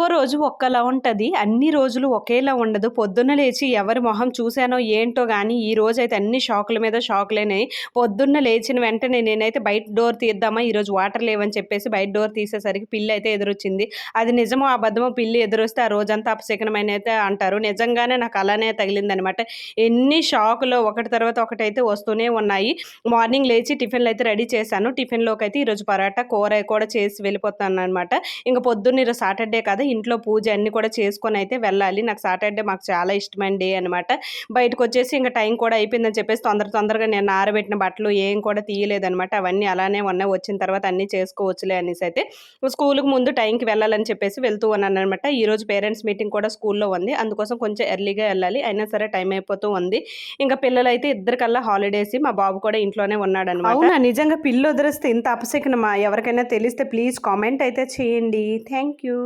ఒక్కో రోజు ఒక్కలా ఉంటుంది. అన్ని రోజులు ఒకేలా ఉండదు. పొద్దున్న లేచి ఎవరి మొహం చూశానో ఏంటో కానీ ఈ రోజు అయితే అన్ని షాకుల మీద షాకులేనాయి. పొద్దున్న లేచిన వెంటనే నేనైతే బయట డోర్ తీద్దామా? ఈరోజు వాటర్ లేవని చెప్పేసి బయట డోర్ తీసేసరికి పిల్లి అయితే ఎదురొచ్చింది. అది నిజమో అబద్ధమో పిల్లి ఎదురొస్తే ఆ రోజంతా అపశకనమైన అయితే అంటారు. నిజంగానే నాకు అలానే తగిలిందనమాట. ఎన్ని షాకులు ఒకటి తర్వాత ఒకటి అయితే వస్తూనే ఉన్నాయి. మార్నింగ్ లేచి టిఫిన్లు అయితే రెడీ చేశాను. టిఫిన్లోకి అయితే ఈరోజు పరాటా కూర కూడా చేసి వెళ్ళిపోతాను అనమాట ఇంకా పొద్దున్న ఈరోజు సాటర్డే కదా ఇంట్లో పూజ అన్నీ కూడా చేసుకొని అయితే వెళ్ళాలి. నాకు సాటర్డే మాకు చాలా ఇష్టమైన డే అనమాట బయటకు వచ్చేసి ఇంకా టైం కూడా అయిపోయిందని చెప్పేసి తొందర తొందరగా నేను ఆరబెట్టిన బట్టలు ఏం కూడా తీయలేదనమాట అవన్నీ అలానే ఉన్నాయి వచ్చిన తర్వాత అన్నీ చేసుకోవచ్చులే అనేసి అయితే స్కూల్కి ముందు టైంకి వెళ్ళాలని చెప్పేసి వెళ్తూ ఉన్నాను అనమాట ఈరోజు పేరెంట్స్ మీటింగ్ కూడా స్కూల్లో ఉంది. అందుకోసం కొంచెం ఎర్లీగా వెళ్ళాలి. అయినా సరే టైం అయిపోతూ ఉంది. ఇంకా పిల్లలు అయితే ఇద్దరికల్లా హాలిడేస్ మా బాబు కూడా ఇంట్లోనే ఉన్నాడు అనమాట అవునా? నిజంగా పిల్లు వదిలేస్తే ఇంత అపశకనమా? ఎవరికైనా తెలిస్తే ప్లీజ్ కామెంట్ అయితే చేయండి. Thank you.